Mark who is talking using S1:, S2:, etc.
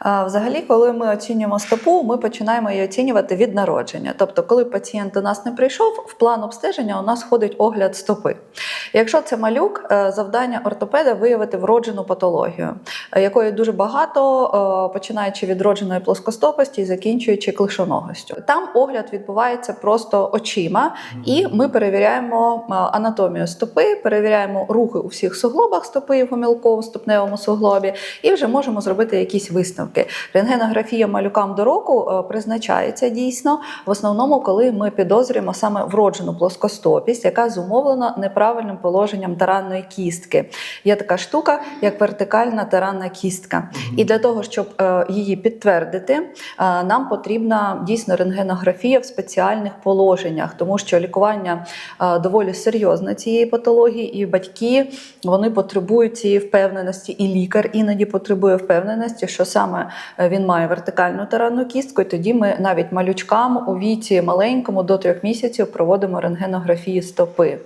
S1: Взагалі, коли ми оцінюємо стопу, ми починаємо її оцінювати від народження. Тобто, коли пацієнт до нас не прийшов, в план обстеження у нас входить огляд стопи. Якщо це малюк, е, завдання ортопеда виявити вроджену патологію, е, якої дуже багато, е, починаючи від вродженої плоскостопості і закінчуючи клишоногостю. Там огляд відбувається просто очима, і ми перевіряємо анатомію стопи, перевіряємо рухи у всіх суглобах стопи в гомілковому ступневому суглобі, і вже можемо зробити якісь висновки. Рентгенографія малюкам до року призначається дійсно в основному, коли ми підозрюємо саме вроджену плоскостопість, яка зумовлена неправильним положенням таранної кістки. Є така штука, як вертикальна таранна кістка. І для того, щоб е, її підтвердити, е, нам потрібна дійсно рентгенографія в спеціальних положеннях, тому що лікування е, доволі серйозне цієї патології, і батьки вони потребують цієї впевненості, і лікар іноді потребує впевненості, що саме він має вертикальну таранну кістку. І тоді ми навіть малючкам у віці маленькому до трьох місяців проводимо рентгенографії стопи.